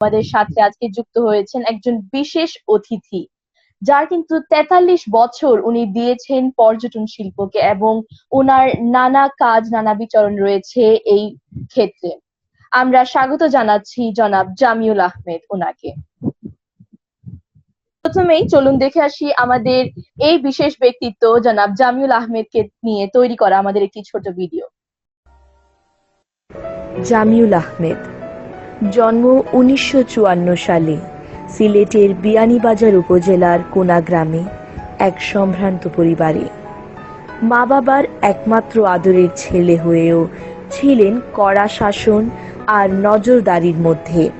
আমাদের সাথে আজকে যুক্ত হয়েছেন একজন বিশেষ অতিথি, যার কিন্তু তেতাল্লিশ বছর উনি দিয়েছেন পর্যটন শিল্পকে এবং ওনার নানা কাজ, নানা বিচরণ রয়েছে এই ক্ষেত্রে। আমরা স্বাগত জানাচ্ছি জনাব জামিউল আহমেদ ওনাকে। প্রথমেই চলুন দেখে আসি আমাদের এই বিশেষ ব্যক্তিত্ব জনাব জামিউল আহমেদকে নিয়ে তৈরি করা আমাদের একটি ছোট ভিডিও। জামিউল আহমেদ জন্ম উনিশশো চুয়ান্ন সালে, সিলেটের বিয়ানীবাজার উপজেলার কোনা গ্রামে এক সম্ভ্রান্ত পরিবারে। মা বাবার একমাত্র আদরের ছেলে হয়েও ছিলেন কড়া শাসন আর নজরদারির মধ্যে।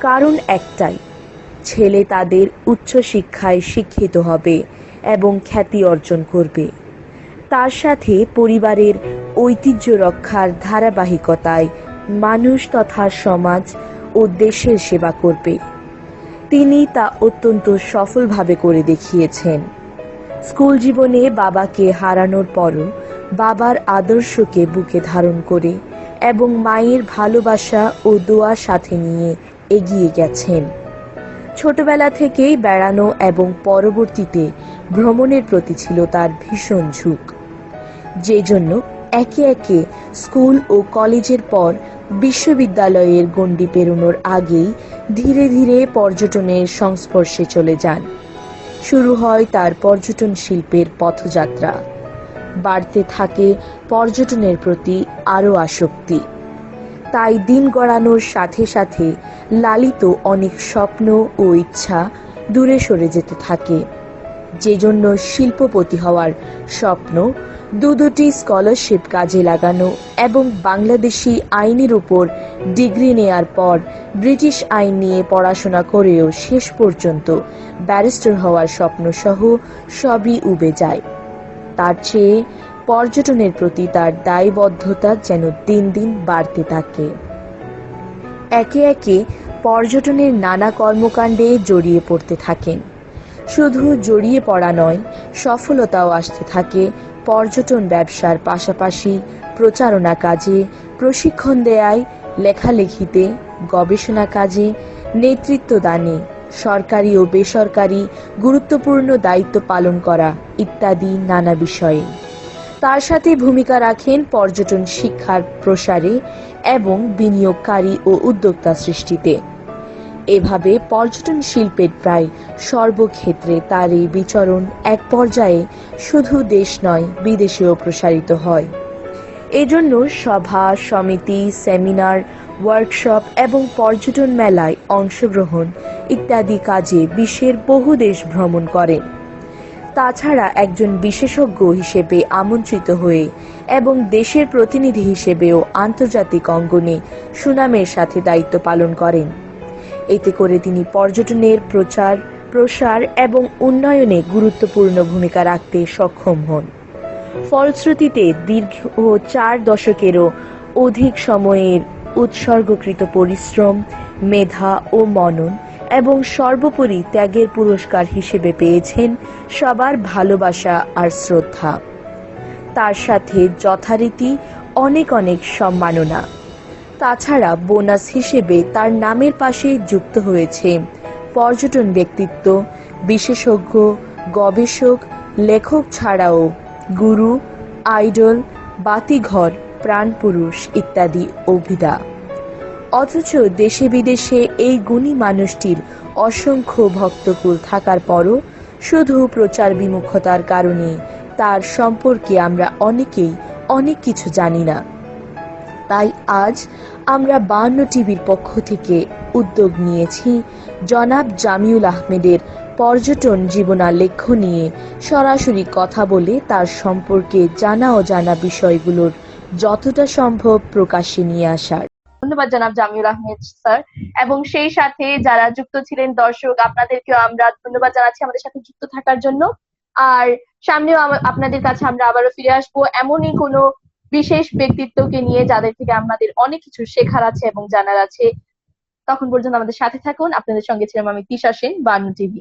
কারণ একটাই, ছেলে তাদের উচ্চশিক্ষায় শিক্ষিত হবে এবং খ্যাতি অর্জন করবে। তার সাথে পরিবারের ঐতিহ্য রক্ষার ধারাবাহিকতায় মানুষ তথা সমাজ ও দেশের সেবা করবে। তিনি তা অত্যন্ত সফলভাবে করে দেখিয়েছেন। স্কুল জীবনে বাবাকে হারানোর পরও বাবার আদর্শকে বুকে ধারণ করে এবং মায়ের ভালোবাসা ও দোয়া সাথে নিয়ে এগিয়ে গেছেন। ছোটবেলা থেকেই বেড়ানো এবং পরবর্তীতে ভ্রমণের প্রতি ছিল তার ভীষণ ঝুঁক। যে জন্য একে একে স্কুল ও কলেজের পর বিশ্ববিদ্যালয়ের গণ্ডি পেরোনোর আগেই ধীরে ধীরে পর্যটনের সংস্পর্শে চলে যান। শুরু হয় তার পর্যটন শিল্পের পথযাত্রা। বাড়তে থাকে পর্যটনের প্রতি আরও আসক্তি। তাই দিন গড়ানোর সাথে সাথে লালিত অনেক স্বপ্ন ও ইচ্ছা দূরে সরে যেতে থাকে। যে জন্য শিল্পপতি হওয়ার স্বপ্ন দু দুটি স্কলারশিপ কাজে লাগানো এবং বাংলাদেশি আইনের উপর ডিগ্রি নেয়ার পর ব্রিটিশ আইন নিয়ে পড়াশোনা করেও শেষ পর্যন্ত ব্যারিস্টার হওয়ার স্বপ্ন সহ সবই উবে যায়। তার চেয়ে পর্যটনের প্রতি তার দায়বদ্ধতা যেন দিন দিন বাড়তে থাকে। একে একে পর্যটনের নানা কর্মকাণ্ডে জড়িয়ে পড়তে থাকেন। শুধু জড়িয়ে পড়া নয়, সফলতাও আসতে থাকে। পর্যটন ব্যবসার পাশাপাশি প্রচারণা কাজে, প্রশিক্ষণ দেয়ায়, লেখালেখিতে, গবেষণা কাজে, নেতৃত্ব দানে, সরকারি ও বেসরকারি গুরুত্বপূর্ণ দায়িত্ব পালন করা ইত্যাদি নানা বিষয়ে। তার সাথে ভূমিকা রাখেন পর্যটন শিক্ষার প্রসারে এবং বিনিয়োগকারী ও উদ্যোক্তা সৃষ্টিতে। এভাবে পর্যটন শিল্পের প্রায় সর্বক্ষেত্রে তার এই বিচরণ এক পর্যায়ে শুধু দেশ নয়, বিদেশেও প্রসারিত হয়। এজন্য সভা, সমিতি, সেমিনার, ওয়ার্কশপ এবং পর্যটন মেলায় অংশগ্রহণ ইত্যাদি কাজে বিশ্বের বহু দেশ ভ্রমণ করেন তাছাড়া একজন বিশেষজ্ঞ হিসেবে আমন্ত্রিত হয়ে এবং দেশের প্রতিনিধি হিসেবেও আন্তর্জাতিক অঙ্গনে সুনামের সাথে দায়িত্ব পালন করেন। এতে করে তিনি পর্যটনের প্রচার, প্রসার এবং উন্নয়নে গুরুত্বপূর্ণ ভূমিকা রাখতে সক্ষম হন। ফলশ্রুতিতে দীর্ঘ চার দশকেরও অধিক সময়ের উৎসর্গকৃত পরিশ্রম, মেধা ও মনন এবং সর্বোপরি ত্যাগের পুরস্কার হিসেবে পেয়েছেন সবার ভালোবাসা আর শ্রদ্ধা। তার সাথে যথারীতি অনেক অনেক সম্মাননা। তাছাড়া বোনাস হিসেবে তার নামের পাশে যুক্ত হয়েছে। পর্যটন ব্যক্তিত্ব, বিশেষজ্ঞ, গবেষক, লেখক ছাড়াও গুরু, আইডল, বাতিঘর, প্রাণপুরুষ ইত্যাদি অভিধা অথচ দেশে বিদেশে এই গুণী মানুষটির অসংখ্য ভক্তকুল থাকার পরও শুধু প্রচার বিমুখতার কারণে তার সম্পর্কে আমরা অনেকেই অনেক কিছু জানি না। তাই আজ আমরা বান্ন টিভির পক্ষ থেকে উদ্যোগ নিয়েছি জনাব জামিউল আহমেদের পর্যটন জীবনালেখ্য নিয়ে সরাসরি কথা বলে তার সম্পর্কে জানা অজানা বিষয়গুলোর যতটা সম্ভব প্রকাশ্যে নিয়ে আসার। ধন্যবাদ জানাব জামিউল আহমেদ স্যার। এবং সেই সাথে যারা যুক্ত ছিলেন দর্শক, আপনাদেরকেও আমরা ধন্যবাদ জানাচ্ছি আমাদের সাথে যুক্ত থাকার জন্য। আর সামনেও আপনাদের কাছে আমরা আবারও ফিরে আসব। এমনই কোনো বিশেষ ব্যক্তিত্বকে নিয়ে যাদের থেকে আমাদের অনেক কিছু শেখার আছে এবং জানার আছে, তখন পর্যন্ত আমাদের সাথে থাকুন। আপনাদের সঙ্গে ছিলাম আমি তিশা সেন বানু টিভি।